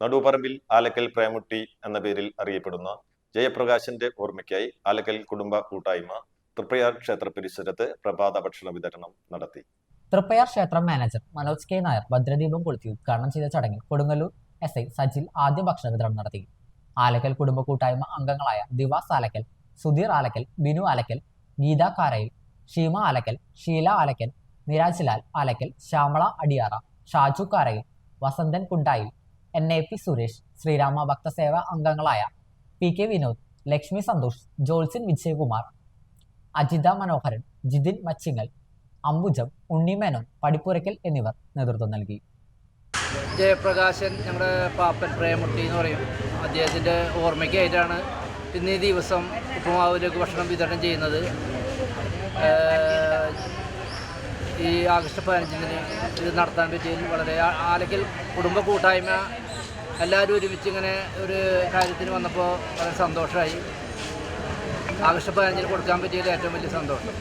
നടുപ്പറമ്പിൽ ആലക്കൽ പ്രേമുട്ടി എന്ന പേരിൽ അറിയപ്പെടുന്ന ജയപ്രകാശിന്റെ ഓർമ്മയ്ക്കായി ആലക്കൽ കുടുംബ കൂട്ടായ്മ തൃപ്രയാർ ക്ഷേത്ര പരിസരത്ത് പ്രഭാത ഭക്ഷണ വിതരണം നടത്തി. തൃപ്പയാർ ക്ഷേത്രം മാനേജർ മനോജ് കെ നായർ ഭദ്രദീപം കൊളുത്തി ഉദ്ഘാടനം ചെയ്ത ചടങ്ങിൽ കൊടുങ്ങല്ലൂർ എസ് ഐ സജിൽ ആദ്യ ഭക്ഷണ വിതരണം നടത്തി. ആലക്കൽ കുടുംബ കൂട്ടായ്മ അംഗങ്ങളായ Divas Alakkal Sudheer Alakkal Binu Alakkal Geetha Karayil Sheema Alakkal Sheela Alakkal Niraj Lal Alakkal Shyamala Adiyara Shaju Karayil Vasanthan Kundayil N A P Suresh Sreerama Bhakthaseva അംഗങ്ങളായ പി കെ വിനോദ് ലക്ഷ്മി സന്തോഷ് ജോൾസിൻ വിജയകുമാർ അജിത മനോഹരൻ ജിതിൻ മച്ചിങ്ങൽ അംബുജം ഉണ്ണിമേനോൻ പടിപ്പുരയ്ക്കൽ എന്നിവർ നേതൃത്വം നൽകി. ജയപ്രകാശൻ ഞങ്ങളുടെ പാപ്പൻ പ്രേമുട്ടി എന്ന് പറയും. അദ്ദേഹത്തിന്റെ ഓർമ്മയ്ക്കായിട്ടാണ് ഇന്ന് ഈ ദിവസം ഉപ്പുമാവിലേക്ക് ഭക്ഷണം വിതരണം ചെയ്യുന്നത്. ഈ ആഗസ്റ്റ് പതിനഞ്ചിന് ഇത് നടത്താൻ പറ്റിയതിൽ വളരെ ആലക്കൽ കുടുംബ കൂട്ടായ്മ എല്ലാവരും ഒരുമിച്ച് ഇങ്ങനെ ഒരു കാര്യത്തിന് വന്നപ്പോൾ വളരെ സന്തോഷമായി ആകർഷ പതിനഞ്ചിന് കൊടുക്കാൻ പറ്റിയതിൽ ഏറ്റവും വലിയ സന്തോഷം.